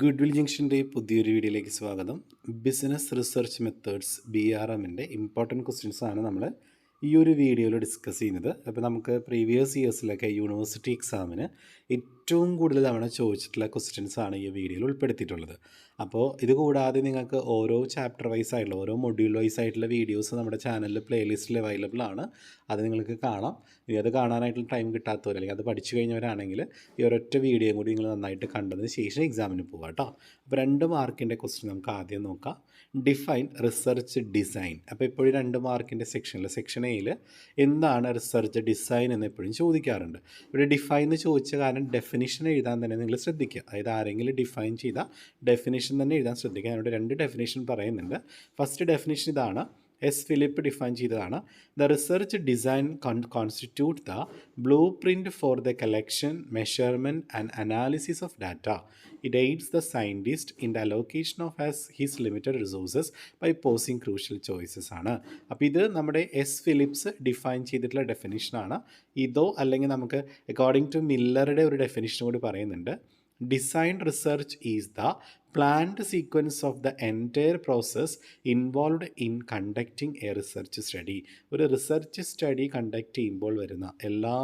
Good will ജംഗ്ഷന്റെ പുതിയൊരു വീഡിയോയിലേക്ക് സ്വാഗതം. Business research methods B R എമ്മിന്റെ ഇമ്പോർട്ടന്റ് ക്വസ്റ്റ്യൻസാണ് നമ്മൾ ഈ ഒരു വീഡിയോയിൽ ഡിസ്കസ് ചെയ്യുന്നത്. അപ്പോൾ നമുക്ക് പ്രീവിയസ് ഇയേഴ്സിലൊക്കെ യൂണിവേഴ്സിറ്റി എക്സാമിന് ഏറ്റവും കൂടുതൽ തവണ ചോദിച്ചിട്ടുള്ള ക്വസ്റ്റ്യൻസ് ആണ് ഈ വീഡിയോയിൽ ഉൾപ്പെടുത്തിയിട്ടുള്ളത്. അപ്പോൾ ഇത് കൂടാതെ നിങ്ങൾക്ക് ഓരോ ചാപ്റ്റർ വൈസ് ആയിട്ടുള്ള ഓരോ മൊഡ്യൂൾ വൈസ് ആയിട്ടുള്ള വീഡിയോസ് നമ്മുടെ ചാനലിൽ പ്ലേലിസ്റ്റിൽ അവൈലബിൾ ആണ്. അത് നിങ്ങൾക്ക് കാണാം. ഇനി അത് കാണാനായിട്ടുള്ള ടൈം കിട്ടാത്തവർ അല്ലെങ്കിൽ അത് പഠിച്ചു കഴിഞ്ഞവരാണെങ്കിൽ ഈ ഒരൊറ്റ വീഡിയോയും കൂടി നിങ്ങൾ നന്നായിട്ട് കണ്ടതിന് ശേഷം എക്സാമിന് പോകാം കേട്ടോ അപ്പോൾ രണ്ട് മാർക്കിന്റെ ക്വസ്റ്റ്യൻ നമുക്ക് ആദ്യം നോക്കാം. ഡിഫൈൻ റിസർച്ച് ഡിസൈൻ അപ്പോൾ ഇപ്പോഴും രണ്ട് മാർക്കിന്റെ സെക്ഷനിൽ സെക്ഷൻ എയിൽ എന്താണ് റിസർച്ച് ഡിസൈൻ എന്ന് എപ്പോഴും ചോദിക്കാറുണ്ട്. ഇവിടെ ഡിഫൈൻ എന്ന് ചോദിച്ച കാരണം ഡെഫിനിഷൻ എഴുതാൻ തന്നെ നിങ്ങൾ ശ്രദ്ധിക്കുക. അതായത് ആരെങ്കിലും ഡിഫൈൻ ചെയ്ത ഡെഫിനിഷൻ തന്നെ എഴുതാൻ ശ്രദ്ധിക്കുക. അതിനോട് രണ്ട് ഡെഫിനിഷൻ പറയുന്നുണ്ട്. ഫസ്റ്റ് ഡെഫിനിഷൻ ഇതാണ്. എസ് ഫിലിപ്പ് ഡിഫൈൻ ചെയ്തതാണ്. The research design constitute the blueprint for the collection measurement and analysis of data it aids the scientist in the allocation of has his limited resources by posing crucial choices ആണ്. അപ്പോൾ ഇത് നമ്മുടെ S Philips define ചെയ്തിട്ടുള്ള ഡെഫിനിഷനാണ് ഇതോ അല്ലെങ്കിൽ നമുക്ക് according to മില്ലറുടെ ഒരു ഡെഫിനിഷൻ കൂടി പറയുന്നുണ്ട്. Design research is the planned sequence of the entire process involve in conducting a research study ഒരു റിസർച്ച് സ്റ്റഡി കണ്ടക്ട് ചെയ്യുമ്പോൾ വരുന്ന എല്ലാ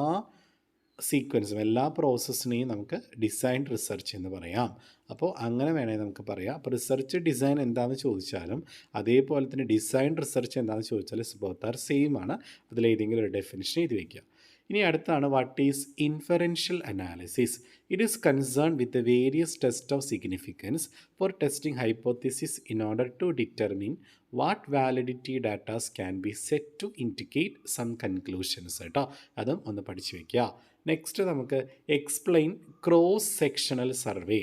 സീക്വൻസും എല്ലാ പ്രോസസ്സിനെയും നമുക്ക് ഡിസൈൻ റിസർച്ച് എന്ന് പറയാം. അപ്പോൾ അങ്ങനെ വേണമെങ്കിൽ നമുക്ക് പറയാം. അപ്പോൾ റിസർച്ച് ഡിസൈൻ എന്താണെന്ന് ചോദിച്ചാലും അതേപോലെ തന്നെ ഡിസൈൻ റിസർച്ച് എന്താണെന്ന് ചോദിച്ചാൽ സുബോത്താർ സെയിം ആണ്. അതിലേതെങ്കിലും ഒരു ഡെഫിനിഷൻ എഴുതി വയ്ക്കുക ഇനി അടുത്താണ് what is inferential analysis it is concern with the various test of significance for testing hypothesis in order to determine what validity datas can be set to indicate some conclusions കേട്ടോ? അതും ഒന്ന് പഠിച്ചു വയ്ക്കുക next നമുക്ക് explain cross sectional survey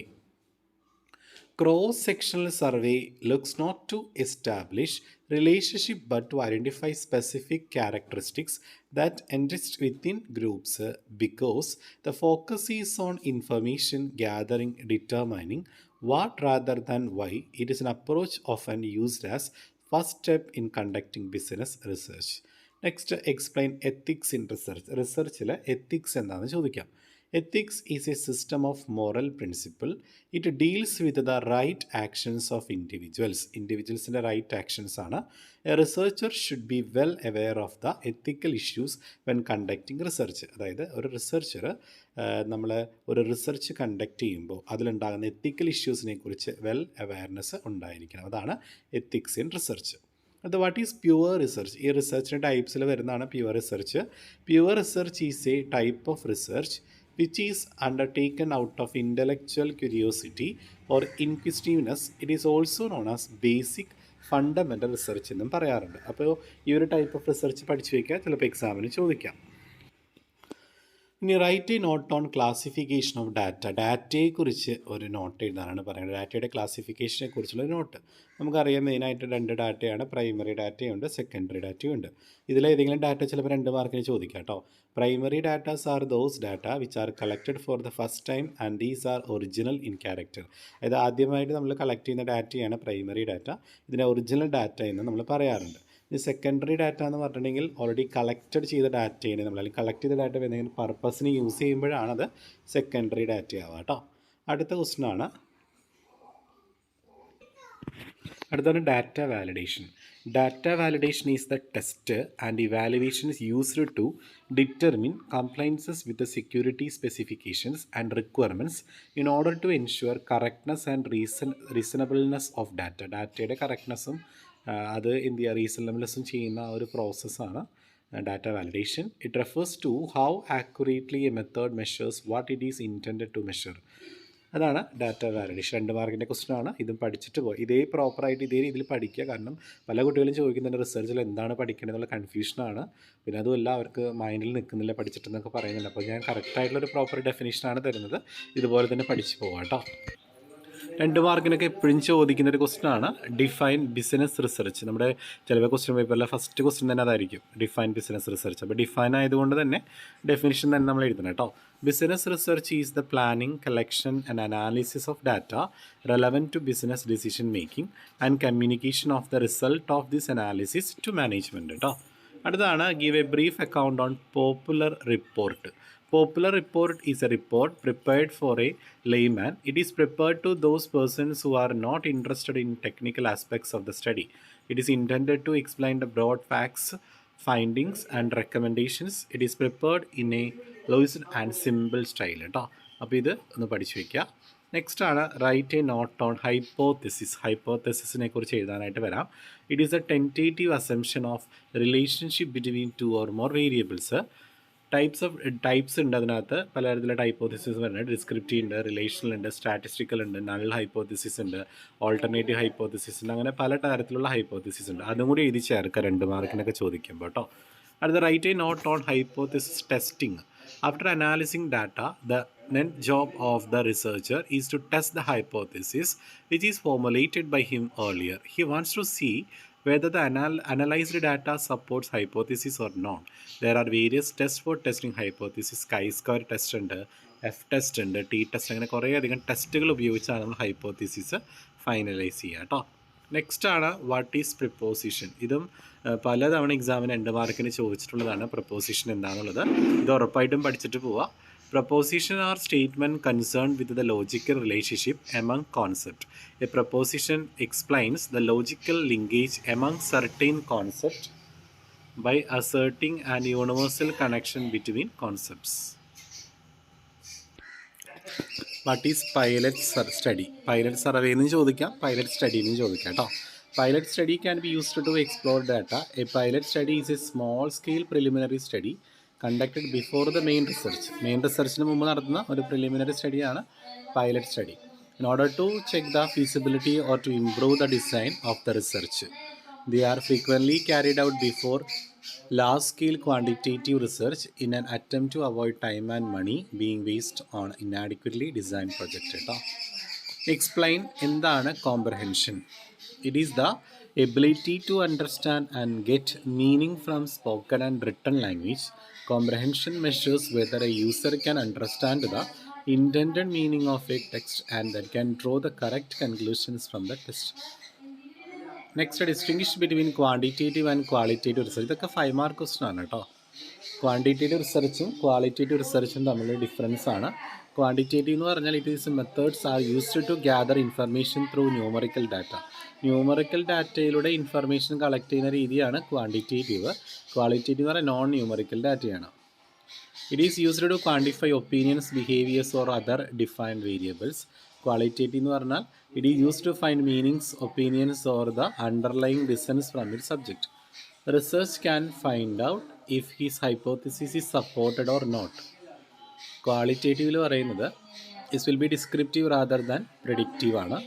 cross sectional survey looks not to establish relationship but to identify specific characteristics that exist within groups uh, because the focus is on information gathering determining what rather than why it is an approach often used as first step in conducting business research next explain ethics in research റിസർച്ചിൽ ethics എന്താണെന്ന് ചോദിക്കാം. Ethics is a system of moral principle it deals with the right actions of individuals ഇൻഡിവിജ്വൽസിന്റെ right actions ആണ്. A researcher should be well aware of the ethical issues when conducting research അതായത് ഒരു researcher നമ്മൾ ഒരു research conduct ചെയ്യുമ്പോൾ അതിലുണ്ടാകുന്ന എത്തിക്കൽ ഇഷ്യൂസിനെ കുറിച്ച് well awareness ഉണ്ടായിരിക്കണം. അതാണ് ethics in research അത് വാട്ട് ഈസ് പ്യുവർ റിസർച്ച് ഈ റിസർച്ചിന്റെ ടൈപ്സിൽ വരുന്നതാണ് pure research pure research is a type of research which is undertaken out of intellectual curiosity or inquisitiveness it is also known as basic fundamental research എന്നും പറയാറുണ്ട്. അപ്പോൾ ഈ ഒരു ടൈപ്പ് ഓഫ് റിസർച്ച് പഠിച്ചു വയ്ക്കുക ചിലപ്പോൾ എക്സാമിന് ചോദിക്കാം. ഇനി write a note on classification of data ഡാറ്റയെക്കുറിച്ച് ഒരു നോട്ട് എഴുതാനാണ് പറയുന്നത്. ഡാറ്റയുടെ ക്ലാസിഫിക്കേഷനെ കുറിച്ചുള്ള നോട്ട് നമുക്കറിയാം മെയിനായിട്ട് രണ്ട് ഡാറ്റയാണ് പ്രൈമറി ഡാറ്റയുണ്ട് സെക്കൻഡറി ഡാറ്റയുണ്ട് ഇതിലേതെങ്കിലും ഡാറ്റ ചിലപ്പോൾ രണ്ട് മാർക്കിന് ചോദിക്കാം കേട്ടോ primary datas are those data which are collected for the first time and these are original in character അതായത് ആദ്യമായിട്ട് നമ്മൾ കളക്ട് ചെയ്യുന്ന ഡാറ്റയാണ് പ്രൈമറി ഡാറ്റ ഇതിനെ ഒറിജിനൽ ഡാറ്റ എന്ന് നമ്മൾ പറയാറുണ്ട്. ഈ സെക്കൻഡറി ഡാറ്റ എന്ന് പറഞ്ഞിട്ടുണ്ടെങ്കിൽ ഓൾറെഡി കളക്റ്റഡ് ചെയ്ത ഡാറ്റയാണ് നമ്മൾ. അല്ലെങ്കിൽ കളക്ട് ചെയ്ത ഡാറ്റ എന്തെങ്കിലും പർപ്പസിന് യൂസ് ചെയ്യുമ്പോഴാണ് അത് സെക്കൻഡറി ഡാറ്റ ആവുക കേട്ടോ. അടുത്ത ക്വസ്റ്റൻ ആണ്. അടുത്താണ് data validation data validation is the test and evaluation is used to determine compliances with the security specifications and requirements in order to ensure correctness and reason reasonableness of data ഡാറ്റയുടെ കറക്റ്റ്നെസ്സും അത് എന്ത് ചെയ്യുക റീസണബിൾനെസ്സും ചെയ്യുന്ന ഒരു പ്രോസസ്സാണ്. Data validation. It refers to how accurately a method measures what it is intend to measure അതാണ് ഡാറ്റ വാലിഡേഷൻ. രണ്ട് മാർക്കിന്റെ ക്വസ്റ്റൻ ആണ് ഇതും പഠിച്ചിട്ട് പോയി. ഇതേ പ്രോപ്പറായിട്ട് ഇതേ രീതിയിൽ പഠിക്കുക. കാരണം പല കുട്ടികളും ചോദിക്കുന്നുണ്ട് റിസർച്ചിൽ എന്താണ് പഠിക്കേണ്ടത് എന്നുള്ള കൺഫ്യൂഷനാണ് പിന്നെ അതുമല്ല അവർക്ക് മൈൻഡിൽ നിൽക്കുന്നില്ല പഠിച്ചിട്ടെന്നൊക്കെ പറയുന്നുണ്ട്. അപ്പോൾ ഞാൻ കറക്റ്റായിട്ടുള്ളൊരു പ്രോപ്പർ ഡെഫിനേഷനാണ് തരുന്നത്. ഇതുപോലെ തന്നെ പഠിച്ചു പോകാം കേട്ടോ രണ്ട് മാർക്കിനൊക്കെ എപ്പോഴും ചോദിക്കുന്ന ഒരു ക്വസ്റ്റൻ ആണ്. ഡിഫൈൻ ബിസിനസ് റിസർച്ച് നമ്മുടെ ചിലപ്പോൾ ക്വസ്റ്റ്യൻ പേപ്പറിലെ ഫസ്റ്റ് ക്വസ്റ്റ്യൻ തന്നെ അതായിരിക്കും. ഡിഫൈൻ ബിസിനസ് റിസർച്ച് അപ്പോൾ ഡിഫൈൻ ആയതുകൊണ്ട് തന്നെ ഡെഫിനിഷൻ തന്നെ നമ്മൾ എഴുതണം കേട്ടോ. Business research is the planning collection and analysis of data relevant to business decision making and communication of the result of this analysis to management കേട്ടോ അടുത്താണ് give a brief account on popular report Popular report is a report prepared for a layman. It is prepared to those persons who are not interested in technical aspects of the study. It is intended to explain the broad facts, findings, and recommendations. It is prepared in a loose and simple style. കേട്ടോ അപ്പോൾ ഇത് ഒന്ന് പഠിച്ചു വയ്ക്കുക next ആണ് write a note on hypothesis ഹൈപ്പോത്തിസിസിനെ കുറിച്ച് എഴുതാനായിട്ട് വരാം it is a tentative assumption of relationship between two or more variables types of types ഉണ്ട് അതിനകത്ത്. പലതരത്തിലുള്ള ടൈപ്പോതിസിസ് വരുന്നത് ഡിസ്ക്രിപ്റ്റീവ് ഉണ്ട് റിലേഷണൽ ഉണ്ട് സ്റ്റാറ്റിസ്റ്റിക്കൽ ഉണ്ട് നൾ ഹൈപ്പോതിസിസ് ഉണ്ട് ഓൾട്ടർനേറ്റീവ് ഹൈപ്പോതിസിസ് ഉണ്ട്. അങ്ങനെ പല തരത്തിലുള്ള ഹൈപ്പോതിസിസ് ഉണ്ട്. അതും കൂടി എഴുതി ചേർക്കുക രണ്ട് മാർക്കിനൊക്കെ ചോദിക്കുമ്പോൾ കേട്ടോ അടുത്ത write a note on hypothesis testing after analysing data the then job of the researcher is to test the hypothesis which is formulated by him earlier he wants to see whether the anal- analyzed data supports hypothesis or not. There are various tests for testing hypothesis. chi-square test ഉണ്ട് F test ഉണ്ട് T test അങ്ങനെ കുറേ അധികം ടെസ്റ്റുകൾ ഉപയോഗിച്ചാണ് നമ്മൾ hypothesis finalise ചെയ്യുക കേട്ടോ. നെക്സ്റ്റ് ആണ് വാട്ട് ഈസ് പ്രിപ്പോസിഷൻ ഇതും പലതവണ എക്സാമിന് രണ്ട് മാർക്കിന് ചോദിച്ചിട്ടുള്ളതാണ്. പ്രപ്പോസിഷൻ എന്താണെന്നുള്ളത് ഇത് ഉറപ്പായിട്ടും പഠിച്ചിട്ട് പോവാം. Proposition are statement concern with the logical relationship among concept a proposition explains the logical linkage among certain concept by asserting and universal connection between concepts what is pilot sir study pilot survey എന്നും ചോദിക്കാം. Pilot study എന്നും ചോദിക്കാം കേട്ടോ. Pilot study can be used to explore data a pilot study is a small scale preliminary study conducted before the main research main റിസർച്ചിന് മുമ്പ് നടത്തുന്ന ഒരു preliminary സ്റ്റഡിയാണ് pilot study in order to check the feasibility or to improve the design of the research They are frequently carried out before large scale quantitative research in an attempt to avoid time and money being wasted on inadequately designed project. കേട്ടോ explain എന്താണ് comprehension it is the ability to understand and get meaning from spoken and written language comprehension measures whether a user can understand the intended meaning of a text and that can draw the correct conclusions from the text. Next distinguish between quantitative and qualitative research ഇതൊക്കെ five mark question ആണ് കേട്ടോ. Quantitative റിസർച്ചും qualitative റിസർച്ചും തമ്മിലുള്ള difference ആണ്. Quantitative എന്ന് പറഞ്ഞാൽ it is methods are used to gather information through numerical data numerical ഡാറ്റയിലൂടെ information collect ചെയ്യുന്ന രീതിയാണ് quantitative qualitative എന്ന് പറഞ്ഞാൽ നോൺ ന്യൂമറിക്കൽ ഡാറ്റയാണ് it is used to quantify opinions behaviours or other defined variables qualitative എന്ന് പറഞ്ഞാൽ it is use to find meanings opinions or the underlying decisions from it subject research can find out if his hypothesis is supported or not ക്വാളിറ്റേറ്റീവിൽ പറയുന്നത് is will be descriptive rather than predictive ആണ്.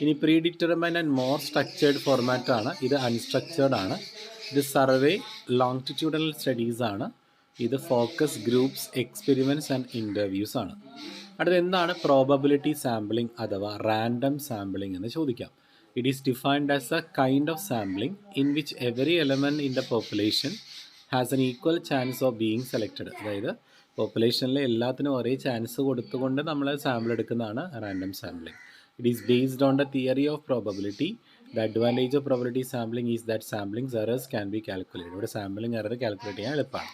ഇനി predetermine and more structured format ആണ്. ഇത് unstructured ആണ്. ഇത് survey ലോങ്റ്റിറ്റ്യൂഡൽ studies ആണ്. ഇത് focus groups experiments and interviews ആണ്. അടുത്ത എന്താണ് പ്രോബബിലിറ്റി സാമ്പിളിംഗ് അഥവാ റാൻഡം സാമ്പിളിംഗ് എന്ന് ചോദിക്കാം. It is defined as a kind of sampling in which every element in the population has an equal chance of being selected അതായത് പോപ്പുലേഷനിലെ എല്ലാത്തിനും ഒരേ ചാൻസ് കൊടുത്തുകൊണ്ട് നമ്മൾ സാമ്പിൾ എടുക്കുന്നതാണ് random sampling it is based on the theory of probability the advantage of probability sampling is that sampling errors can be calculate ഇവിടെ sampling error calculate ചെയ്യാൻ എളുപ്പമാണ്.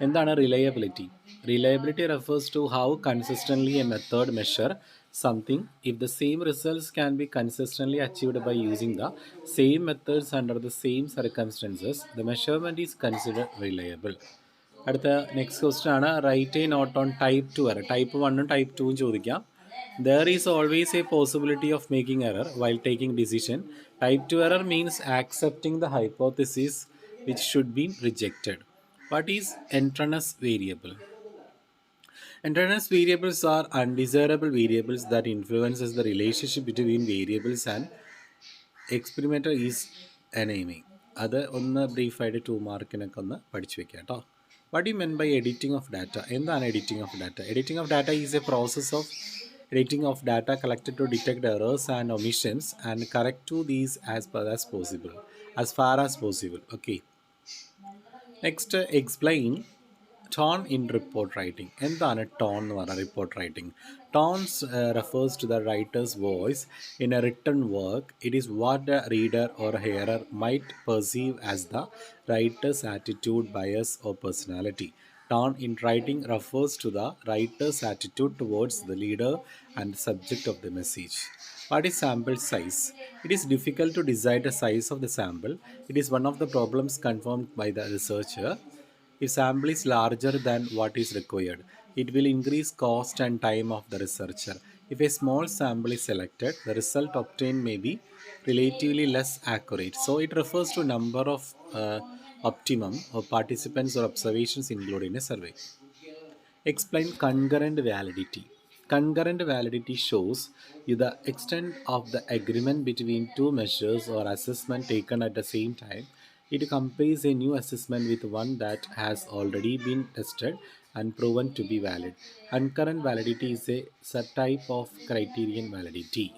എന്താണ് reliability reliability refers to how consistently a method measure something if the same results can be consistently achieved by using the same methods under the same circumstances the measurement is consider reliable അടുത്ത next question ആണ്. Write a note on type two error type വണ്ണും type ടുവും ചോദിക്കാം. There is always a possibility of making error while taking decision type two error means accepting the hypothesis which should be rejected what is entranus variable Entranus variables are undesirable variables that influences the relationship between variables and experimenter is enemy. അത് ഒന്ന് ബ്രീഫായിട്ട് to മാർക്കിനൊക്കെ ഒന്ന് പഠിച്ചു വെക്കാം കേട്ടോ what you mean by editing of data എന്താണ് editing of data editing of data is a process of editing of data collected to detect errors and omissions and correct to these as per as possible as far as possible okay next explain tone in report writing എന്താണ് tone എന്ന് പറഞ്ഞാൽ report writing Tones uh, refers to the writer's voice in a written work. It is what the reader or hearer might perceive as the writer's attitude, bias, or personality. Tone in writing refers to the writer's attitude towards the leader and the subject of the message. What is sample size? It is difficult to decide the size of the sample. It is one of the problems confirmed by the researcher. If sample is larger than what is required, it will increase cost and time of the researcher. If a small sample is selected, the result obtained may be relatively less accurate. So it refers to number of uh, optimum of participants or observations included in a survey. Explain concurrent validity. Concurrent validity shows you the extent of the agreement between two measures or assessment taken at the same time. It compares a new assessment with one that has already been tested and proven to be valid. Concurrent validity is a subtype of criterion validity.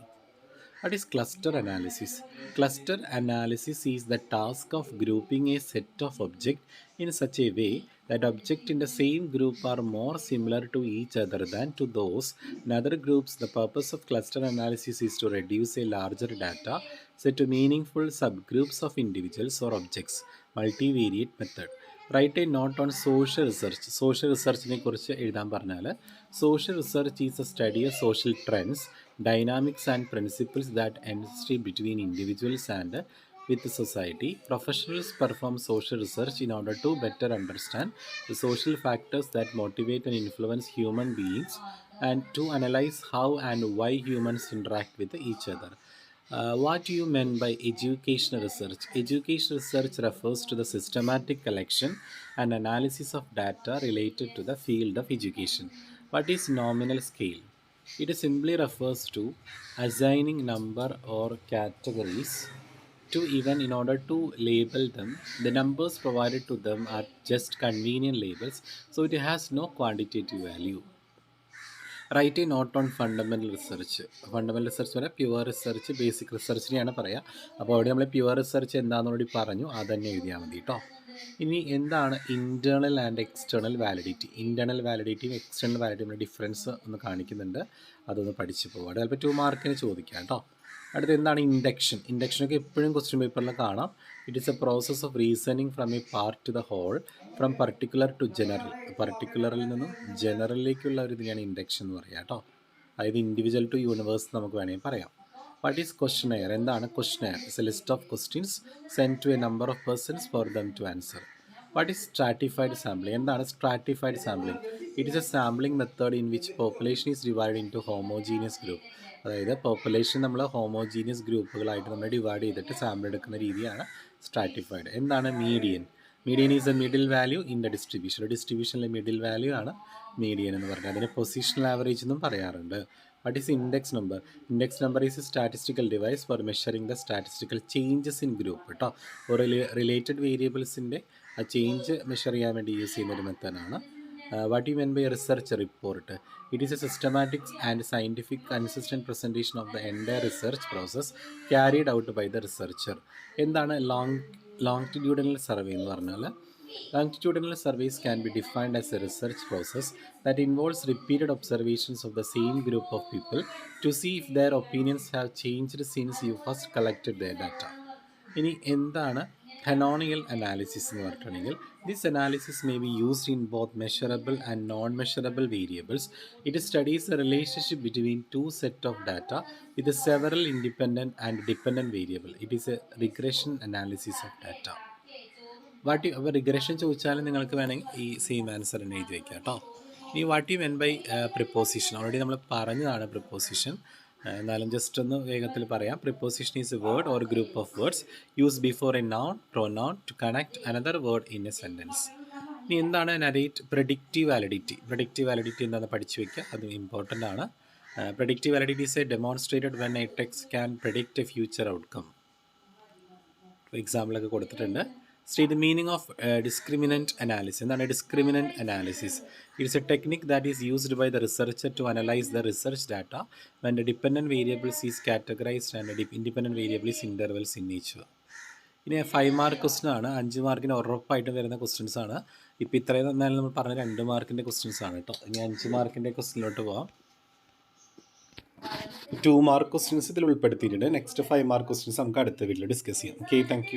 What is cluster analysis? Cluster analysis is the task of grouping a set of objects in such a way that objects in the same group are more similar to each other than to those in other groups. The purpose of cluster analysis is to reduce a larger data set to meaningful subgroups of individuals or objects. Multivariate method. Write a note on social research social റിസർച്ചിനെ കുറിച്ച് എഴുതാൻ പറഞ്ഞാൽ social research is a study of social trends dynamics and principles that exist between individuals and with society. Professionals perform social research in order to better understand the social factors that motivate and influence human beings and to analyze how and why humans interact with each other. Uh, what do you mean by educational research? Educational research refers to the systematic collection and analysis of data related to the field of education. What is nominal scale? It simply refers to assigning number or categories to even in order to label them the numbers provided to them are just convenient labels so it has no quantitative value write note on fundamental research. Fundamental research പറയാം pure research basic റിസർച്ചിനെയാണ് പറയുക അപ്പോൾ അവിടെ നമ്മൾ pure research എന്താണെന്നോടി പറഞ്ഞു അത് തന്നെ എഴുതിയാൽ മതി കേട്ടോ ഇനി എന്താണ് internal and external validity internal വാലിഡിറ്റിയും external വാലിഡിറ്റിയും ഡിഫറൻസ് ഒന്ന് കാണിക്കുന്നുണ്ട്. അതൊന്ന് പഠിച്ചു പോകുക ചിലപ്പോൾ ടു മാർക്കിന് ചോദിക്കാം കേട്ടോ അടുത്ത എന്താണ് ഇൻഡക്ഷൻ ഇൻഡക്ഷനൊക്കെ എപ്പോഴും ക്വസ്റ്റ്യൻ പേപ്പറിൽ കാണാം. It is a process of reasoning from a part to the whole from particular to general പർട്ടിക്കുലറിൽ നിന്നും ജനറലിലേക്കുള്ള ഒരു ഇതിനെയാണ് ഇൻഡക്ഷൻ എന്ന് പറയുക കേട്ടോ അതായത് ഇൻഡിവിജ്വൽ ടു യൂണിവേഴ്സ് നമുക്ക് വേണമെങ്കിൽ പറയാം. വാട്ട് ഈസ് ക്വസ്റ്റനെയർ എന്താണ് questionnaire is a list of questions send to a number of persons for them to answer what is stratified sampling എന്താണ് stratified sampling it is a sampling method in which population is divide into homogeneous group അതായത് population നമ്മൾ homogeneous ഗ്രൂപ്പുകളായിട്ട് നമ്മൾ divide ചെയ്തിട്ട് sample എടുക്കുന്ന രീതിയാണ് stratified. എന്താണ് median median is a middle value in the distribution ഡിസ്ട്രിബ്യൂഷനിലെ middle value ആണ് median എന്ന് പറഞ്ഞാൽ അതിനെ പൊസിഷണൽ ആവറേജ് എന്നും പറയാറുണ്ട്. What is index number index number is a statistical device for measuring the statistical changes in group കേട്ടോ related വേരിയബിൾസിന്റെ ആ change measure ചെയ്യാൻ വേണ്ടി യൂസ് ചെയ്യുന്ന ഒരു മെത്തേഡാണ് what you mean by research report it is a systematic and scientific consistent presentation of the entire research process carried out by the researcher എന്താണ് long longitudinal survey എന്ന് പറഞ്ഞാൽ Longitudinal surveys can be defined as a research process that involves repeated observations of the same group of people to see if their opinions have changed since you first collected their data. ഇനി എന്താണ് ഹെനോണിയൽ analysis എന്ന് പറഞ്ഞിട്ടുണ്ടെങ്കിൽ this analysis may be used in both measurable and non measurable variables it studies a relationship between two set of data with several independent and dependent variable it is a regression analysis of data what you regression ചോദിച്ചാലും നിങ്ങൾക്ക് വേണമെങ്കിൽ ഈ same answer തന്നെ എഴുതി വയ്ക്കാം കേട്ടോ. ഇനി what you mean by preposition already നമ്മൾ പറഞ്ഞതാണ് പ്രിപ്പോസിഷൻ എന്നാലും ജസ്റ്റ് ഒന്ന് വേഗത്തിൽ പറയാം. Preposition is a word or group of words use before a noun pronoun to connect another word in a sentence ഇനി എന്താണ് narrate predictive validity predictive validity എന്താണെന്ന് പഠിച്ചു വയ്ക്കുക അത് ഇമ്പോർട്ടന്റ് ആണ്. Predictive validity is a demonstrated when a Tex can predict a future outcome എക്സാമ്പിളൊക്കെ കൊടുത്തിട്ടുണ്ട്. State the meaning of discriminant analysis എന്താണ് discriminant analysis it's a technique that is used by the researcher to analyse the research data when the dependent variables is categorised and independent variables intervals in each ഇനി five mark question ആണ്. അഞ്ച് മാർക്കിന് ഉറപ്പായിട്ടും വരുന്ന questions ആണ്. ഇപ്പോൾ ഇത്രയും എന്നാലും നമ്മൾ പറഞ്ഞ രണ്ട് മാർക്കിന്റെ ക്വസ്റ്റ്യൻസ് ആണ് കേട്ടോ ഇനി അഞ്ച് മാർക്കിന്റെ ക്വസ്റ്റ്യനിലോട്ട് പോവാം. ടു മാർക്ക് ക്വസ്റ്റ്യൻസ് ഇതിൽ ഉൾപ്പെടുത്തിയിട്ടുണ്ട്. നെക്സ്റ്റ് ഫൈവ് മാർക്ക് ക്വസ്റ്റ്യൻസ് നമുക്ക് അടുത്ത വീട്ടിൽ ഡിസ്കസ് ചെയ്യാം. Okay thank